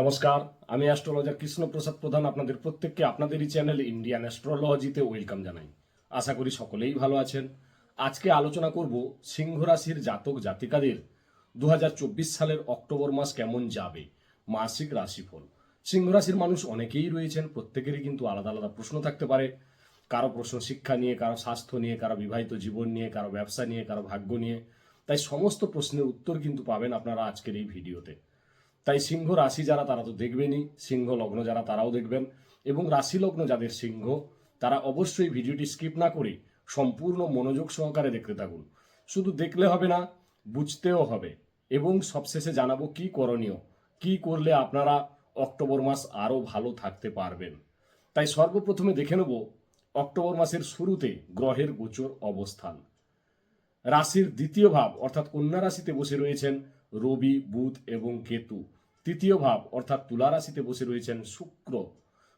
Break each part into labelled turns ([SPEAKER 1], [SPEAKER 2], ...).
[SPEAKER 1] নমস্কার, আমি অ্যাস্ট্রোলজার কৃষ্ণপ্রসাদ প্রধান আপনাদের প্রত্যেককে আপনাদেরই চ্যানেল ইন্ডিয়ান অ্যাস্ট্রোলজিতে ওয়েলকাম জানাই। আশা করি সকলেই ভালো আছেন। আজকে আলোচনা করব সিংহ রাশির জাতক জাতিকাদের দু হাজার চব্বিশ সালের অক্টোবর মাস কেমন যাবে, মাসিক রাশিফল। সিংহ রাশির মানুষ অনেকেই রয়েছেন, প্রত্যেকেরই কিন্তু আলাদা আলাদা প্রশ্ন থাকতে পারে। কারও প্রশ্ন শিক্ষা নিয়ে, কারও স্বাস্থ্য নিয়ে, কারও বিবাহিত জীবন নিয়ে, কারও ব্যবসা নিয়ে, কারও ভাগ্য নিয়ে। তাই সমস্ত প্রশ্নের উত্তর কিন্তু পাবেন আপনারা আজকের এই ভিডিওতে। তাই সিংহ রাশি যারা, তারা তো দেখবেনই। সিংহ লগ্ন যারা, তারাও দেখবেন। এবং রাশি লগ্ন যাদের সিংহ, তারা অবশ্যই ভিডিওটি স্কিপ না করে সম্পূর্ণ মনোযোগ সহকারে দেখতে থাকুন। শুধু দেখলে হবে না, বুঝতেও হবে। এবং সবশেষে জানাব কি করণীয়, কি করলে আপনারা অক্টোবর মাস আরও ভালো থাকতে পারবেন। তাই সর্বপ্রথমে দেখে নেব অক্টোবর মাসের শুরুতে গ্রহের গোচর অবস্থান। রাশির দ্বিতীয় ভাব, অর্থাৎ কন্যা রাশিতে বসে রয়েছেন রবি, বুধ এবং কেতু। তৃতীয় ভাব, অর্থাৎ তুলা রাশিতে বসে রয়েছেন শুক্র।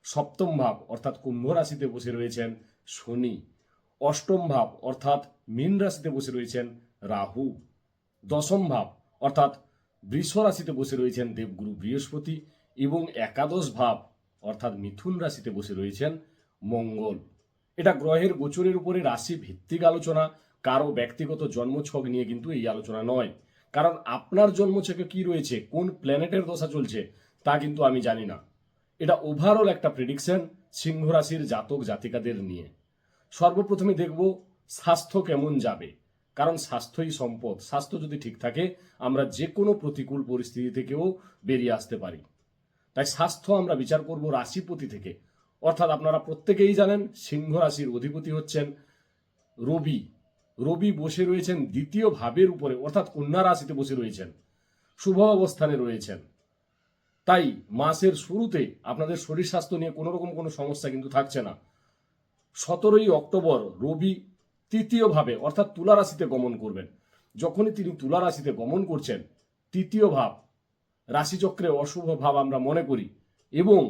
[SPEAKER 1] সপ্তম ভাব, অর্থাৎ কুম্ভ রাশিতে বসে রয়েছেন শনি। অষ্টম ভাব, অর্থাৎ মীন রাশিতে বসে রয়েছেন রাহু। দশম ভাব, অর্থাৎ বৃষ রাশিতে বসে রয়েছেন দেবগুরু বৃহস্পতি এবং একাদশ ভাব, অর্থাৎ মিথুন রাশিতে বসে রয়েছেন মঙ্গল। এটা গ্রহের গোচরের উপরে রাশি ভিত্তিক আলোচনা, কারও ব্যক্তিগত জন্মছক নিয়ে কিন্তু এই আলোচনা নয়। কারণ আপনার জন্মছকে কি রয়েছে, কোন প্ল্যানেটের দশা চলছে, তা কিন্তু আমি জানি না। এটা ওভারঅল একটা প্রেডিকশন সিংহ রাশির জাতক জাতিকাদের নিয়ে। সর্বপ্রথমে দেখব স্বাস্থ্য কেমন যাবে। কারণ স্বাস্থ্যই সম্পদ। স্বাস্থ্য যদি ঠিক থাকে, আমরা যে কোনো প্রতিকূল পরিস্থিতি থেকেও বেরিয়ে আসতে পারি। তাই স্বাস্থ্য আমরা বিচার করব রাশিপতি থেকে। অর্থাৎ আপনারা প্রত্যেকেই জানেন সিংহ রাশির অধিপতি হচ্ছেন রবি। রবি বসে রয়েছেন দ্বিতীয় ভাবের উপরে, অর্থাৎ কন্যা রাশিতে বসে রয়েছেন, শুভ অবস্থানে রয়েছেন। তাই মাসের শুরুতে আপনাদের শরীর স্বাস্থ্য নিয়ে কোনো রকম কোনো সমস্যা কিন্তু থাকছে না। সতেরোই অক্টোবর রবি তৃতীয় ভাবে, অর্থাৎ তুলা রাশিতে গমন করবেন। যখনই তিনি তুলা রাশিতে গমন করছেন, তৃতীয় ভাব, রাশিচক্রে অশুভ ভাব আমরা মনে করি এবং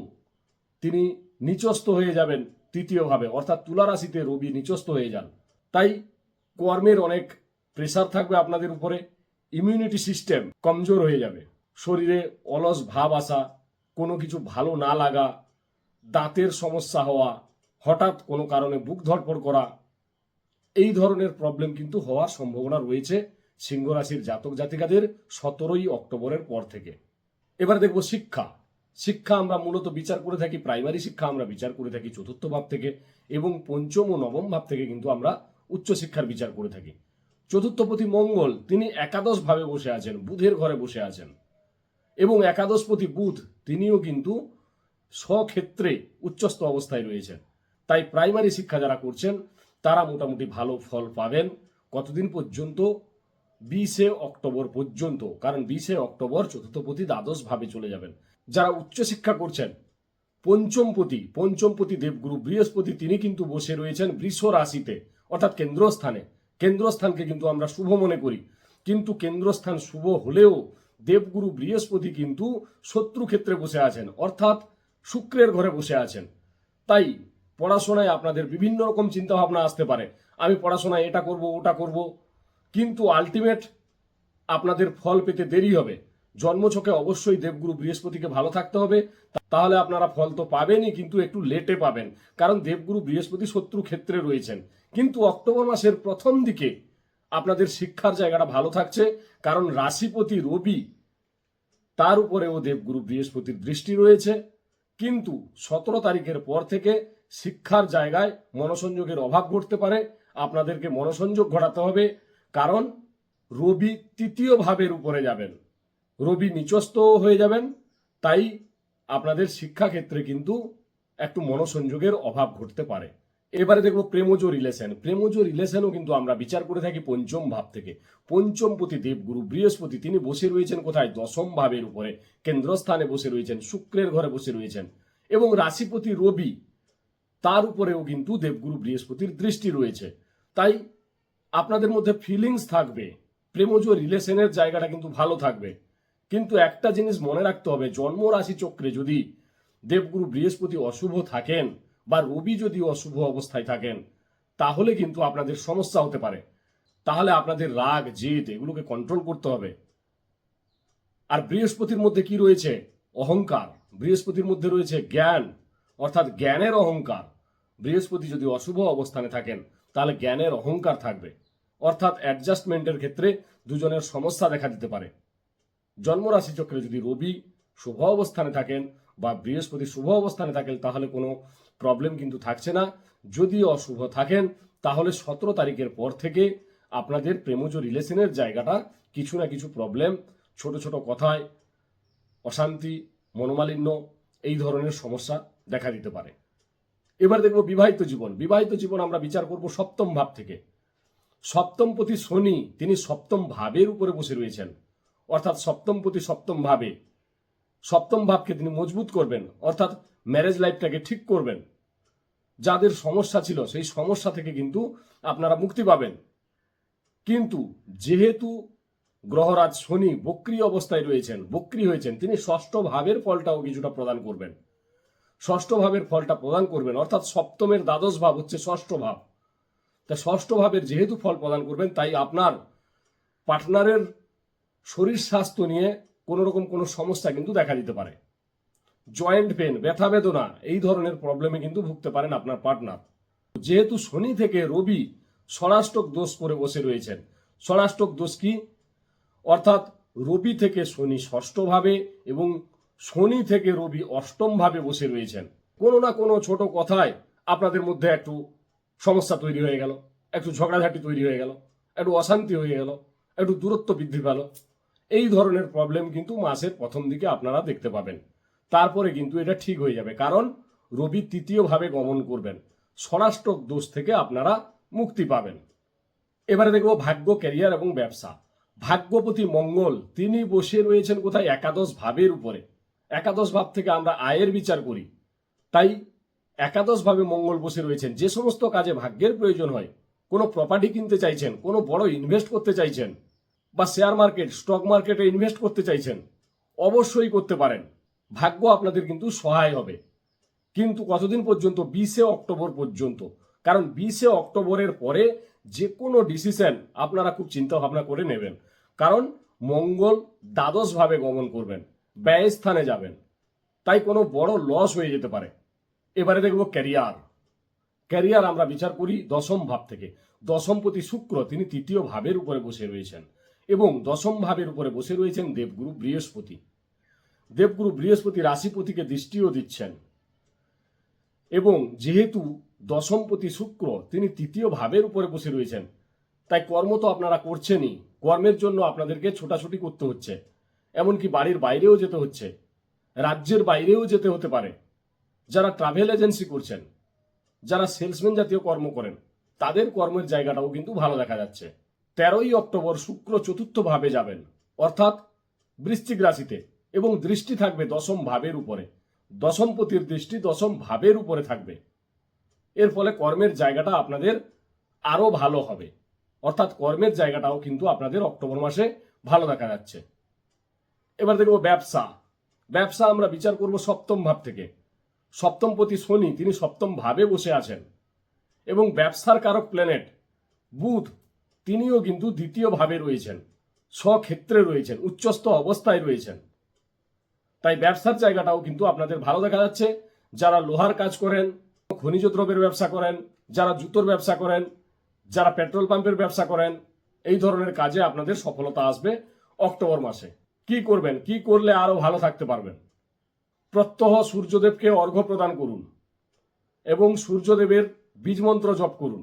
[SPEAKER 1] তিনি নিচস্থ হয়ে যাবেন তৃতীয় ভাবে, অর্থাৎ তুলা রাশিতে রবি নিচস্থ হয়ে যান। তাই কর্মের অনেক প্রেশার থাকবে আপনাদের উপরে ইমিউনিটি সিস্টেম কমজোর হয়ে যাবে। শরীরে অলস ভাব আসা, কোনো কিছু ভালো না লাগা, দাঁতের সমস্যা হওয়া, হঠাৎ কোনো কারণে বুক ধরপড় করা, এই ধরনের প্রবলেম কিন্তু হওয়ার সম্ভাবনা রয়েছে সিংহ রাশির জাতক জাতিকাদের সতেরোই অক্টোবরের পর থেকে। এবার দেখব শিক্ষা। শিক্ষা আমরা মূলত বিচার করে থাকি প্রাইমারি শিক্ষা আমরা বিচার করে থাকি চতুর্থ ভাব থেকে এবং পঞ্চম ও নবম ভাব থেকে কিন্তু আমরা উচ্চশিক্ষার বিচার করে থাকি। চতুর্থপতি মঙ্গল, তিনি একাদশ ভাবে বসে আছেন, বুধের ঘরে বসে আছেন। এবং একাদশপতি বুধ, তিনিও কিন্তু স্বক্ষেত্রে উচ্চস্থ অবস্থায় রয়েছেন। তাই প্রাইমারি শিক্ষা যারা করছেন, তারা মোটামুটি ভালো ফল পাবেন কতদিন পর্যন্ত? বিশে অক্টোবর পর্যন্ত, কারণ বিশে অক্টোবর চতুর্থপতি দ্বাদশ ভাবে চলে যাবেন। যারা উচ্চশিক্ষা করছেন, পঞ্চমপতি পঞ্চমপতি দেবগুরু, বৃহস্পতি, তিনি কিন্তু বসে রয়েছেন বৃষ রাশিতে। অর্থাৎ কেন্দ্রস্থানে। কেন্দ্রস্থানকে কিন্তু আমরা শুভ মনে করি। কিন্তু কেন্দ্রস্থান শুভ হলেও দেবগুরু বৃহস্পতি কিন্তু শত্রু ক্ষেত্রে বসে আছেন, অর্থাৎ শুক্রের ঘরে বসে আছেন। তাই পড়াশোনায় আপনাদের বিভিন্ন রকম চিন্তা ভাবনা আসতে পারে। আমি পড়াশোনায় এটা করব, ওটা করব। কিন্তু আলটিমেট আপনাদের ফল পেতে দেরি হবে। জন্মছকে অবশ্যই দেবগুরু বৃহস্পতিকে ভালো থাকতে হবে। তাহলে আপনারা ফল তো পাবেনই, কিন্তু একটু লেটে পাবেন। কারণ দেবগুরু বৃহস্পতি শত্রু ক্ষেত্রে রয়েছেন। কিন্তু অক্টোবর মাসের প্রথম দিকে আপনাদের শিক্ষার জায়গাটা ভালো থাকছে, কারণ রাশিপতি রবি, তার উপরেও দেবগুরু বৃহস্পতির দৃষ্টি রয়েছে। কিন্তু সতেরো তারিখের পর থেকে শিক্ষার জায়গায় মনোসংযোগের অভাব ঘটতে পারে। আপনাদেরকে মনোসংযোগ ঘটাতে হবে, কারণ রবি তৃতীয় ভাবের উপরে যাবেন। রবি নিচস্থ হয়ে যাবেন, তাই আপনাদের শিক্ষাক্ষেত্রে কিন্তু একটু মনোসংযোগের অভাব ঘটতে পারে। এবারে দেখব প্রেমজ রিলেশন। প্রেমজ রিলেশনও কিন্তু আমরা বিচার করে থাকি পঞ্চম ভাব থেকে। পঞ্চমপতি দেবগুরু, বৃহস্পতি তিনি বসে রয়েছেন কোথায়? দশম ভাবের উপরে। কেন্দ্রস্থানে বসে রয়েছেন, শুক্রের ঘরে বসে রয়েছেন। এবং রাশিপতি রবি, তার উপরেও কিন্তু দেবগুরু, বৃহস্পতির দৃষ্টি রয়েছে। তাই আপনাদের মধ্যে ফিলিংস থাকবে। প্রেমজ রিলেশনের জায়গাটা কিন্তু ভালো থাকবে। কিন্তু একটা জিনিস মনে রাখতে হবে, জন্ম রাশি চক্রে যদি দেবগুরু বৃহস্পতি অশুভ থাকেন বা রবি যদি অশুভ অবস্থায় থাকেন, তাহলে কিন্তু আপনাদের সমস্যা হতে পারে। তাহলে আপনাদের রাগ, জেদ এগুলোকে কন্ট্রোল করতে হবে। আর বৃহস্পতির মধ্যে কি রয়েছে? অহংকার। বৃহস্পতির মধ্যে রয়েছে জ্ঞান, অর্থাৎ জ্ঞানের অহংকার। বৃহস্পতি যদি অশুভ অবস্থানে থাকেন, তাহলে জ্ঞানের অহংকার থাকবে। অর্থাৎ অ্যাডজাস্টমেন্টের ক্ষেত্রে দুজনের সমস্যা দেখা দিতে পারে। জন্মরাশি চক্রে যদি রবি শুভ অবস্থানে থাকেন বা বৃহস্পতি শুভ অবস্থানে থাকেন, তাহলে কোনো প্রবলেম কিন্তু থাকছে না। যদি অশুভ থাকেন, তাহলে সতেরো তারিখের পর থেকে আপনাদের প্রেমজ রিলেশনের জায়গাটা কিছু না কিছু প্রবলেম ছোট ছোট কথায় অশান্তি, মনোমালিন্য, এই ধরনের সমস্যা দেখা দিতে পারে। এবার দেখব বিবাহিত জীবন। বিবাহিত জীবন আমরা বিচার করব সপ্তম ভাব থেকে। সপ্তমপতি শনি, তিনি সপ্তম ভাবের উপরে বসে রয়েছেন। অর্থাৎ সপ্তমপতি সপ্তম ভাবে। সপ্তম ভাবকে তিনি মজবুত করবেন, অর্থাৎ ম্যারেজ লাইফটাকে ঠিক করবেন। যাদের সমস্যা ছিল, সেই সমস্যা থেকে কিন্তু আপনারা মুক্তি পাবেন। কিন্তু যেহেতু গ্রহরাজ শনি বক্রি অবস্থায় রয়েছেন, বক্রি হয়েছেন, তিনি ষষ্ঠ ভাবের ফলটাও কিছুটা প্রদান করবেন। ষষ্ঠ ভাবের ফলটা প্রদান করবেন, অর্থাৎ সপ্তমের দ্বাদশ ভাব হচ্ছে ষষ্ঠ ভাব। তা ষষ্ঠ ভাবের যেহেতু ফল প্রদান করবেন, তাই আপনার পার্টনারের শরীর স্বাস্থ্য নিয়ে কোনো রকম কোনো সমস্যা কিন্তু দেখা দিতে পারে। জয়েন্ট পেন ব্যথা বেদনা, এই ধরনের প্রবলেমে কিন্তু ভুগতে পারেন আপনার পার্টনার। যেহেতু শনি থেকে রবি ষড়াষ্টক দোষ করে বসে রয়েছেন। ষড়াষ্টক দোষ কি? অর্থাৎ রবি থেকে শনি ষষ্ঠ ভাবে এবং শনি থেকে রবি অষ্টম ভাবে বসে রয়েছেন। কোনো না কোনো ছোট কথায় আপনাদের মধ্যে একটু সমস্যা তৈরি হয়ে গেল, একটু ঝগড়াঝাটি তৈরি হয়ে গেল, একটু অশান্তি হয়ে গেল, একটু দূরত্ব বৃদ্ধি পেল। এই ধরনের প্রবলেম কিন্তু মাসের প্রথম দিকে আপনারা দেখতে পাবেন। তারপরে কিন্তু এটা ঠিক হয়ে যাবে। কারণ রবি তৃতীয়ভাবে গমন করবেন। ষড়াষ্টক দোষ থেকে আপনারা মুক্তি পাবেন। এবারে দেখব ভাগ্য ক্যারিয়ার এবং ব্যবসা। ভাগ্যপতি মঙ্গল, তিনি বসে রয়েছেন কোথায়? একাদশ ভাবের উপরে। একাদশ ভাব থেকে আমরা আয়ের বিচার করি। তাই একাদশ ভাবে মঙ্গল বসে রয়েছেন। যে সমস্ত কাজে ভাগ্যের প্রয়োজন হয়, কোনো প্রপার্টি কিনতে চাইছেন, কোনো বড় ইনভেস্ট করতে চাইছেন বা শেয়ার মার্কেট স্টক মার্কেটে ইনভেস্ট করতে চাইছেন, অবশ্যই করতে পারেন। ভাগ্য আপনাদের কিন্তু সহায় হবে। কিন্তু কতদিন পর্যন্ত? বিশে অক্টোবর পর্যন্ত। কারণ বিশে অক্টোবরের পরে যে কোনো ডিসিশন আপনারা খুব চিন্তা ভাবনা করে নেবেন। কারণ মঙ্গল দ্বাদশ ভাবে গমন করবেন ব্যয় স্থানে যাবেন। তাই কোনো বড় লস হয়ে যেতে পারে। এবারে দেখব ক্যারিয়ার ক্যারিয়ার আমরা বিচার করি দশম ভাব থেকে। দশমপতি শুক্র, তিনি তৃতীয় ভাবের উপরে বসে রয়েছেন। এবং দশম ভাবের উপরে বসে রয়েছেন দেবগুরু বৃহস্পতি। দেবগুরু বৃহস্পতি রাশিপতিকে দৃষ্টিও দিচ্ছেন। এবং যেহেতু দশমপতি শুক্র, তিনি তৃতীয় ভাবের উপরে বসে রয়েছেন, তাই কর্ম তো আপনারা করছেনই। কর্মের জন্য আপনাদেরকে ছোটাছুটি করতে হচ্ছে। এমনকি বাড়ির বাইরেও যেতে হচ্ছে। রাজ্যের বাইরেও যেতে হতে পারে। যারা ট্রাভেল এজেন্সি করছেন, যারা সেলসম্যান জাতীয় কর্ম করেন, তাদের কর্মের জায়গাটাও কিন্তু ভালো দেখা যাচ্ছে। তেরোই অক্টোবর শুক্র চতুর্থ ভাবে যাবেন, অর্থাৎ বৃশ্চিক রাশিতে, এবং দৃষ্টি থাকবে দশম ভাবের উপরে। দশমপতির দৃষ্টি দশম ভাবের উপরে থাকবে। এর ফলে কর্মের জায়গাটা আপনাদের আরও ভালো হবে। অর্থাৎ কর্মের জায়গাটাও কিন্তু আপনাদের অক্টোবর মাসে ভালো দেখা যাচ্ছে। এবার দেখব ব্যবসা। ব্যবসা আমরা বিচার করব সপ্তম ভাব থেকে। সপ্তমপতি শনি, তিনি সপ্তম ভাবে বসে আছেন। এবং ব্যবসার কারক প্ল্যানেট বুধ তিনিও কিন্তু দ্বিতীয় ভাবে রয়েছেন, স্বক্ষেত্রে রয়েছেন, উচ্চস্থ অবস্থায় রয়েছেন। তাই ব্যবসার জায়গাটাও কিন্তু আপনাদের ভালো দেখা যাচ্ছে। যারা লোহার কাজ করেন, খনিজ দ্রব্যের ব্যবসা করেন, যারা জুতোর ব্যবসা করেন, যারা পেট্রোল পাম্পের ব্যবসা করেন, এই ধরনের কাজে আপনাদের সফলতা আসবে অক্টোবর মাসে। কি করবেন, কি করলে আরও ভালো থাকতে পারবেন? প্রত্যহ সূর্যদেবকে অর্ঘ্য প্রদান করুন এবং সূর্যদেবের বীজ মন্ত্র জপ করুন।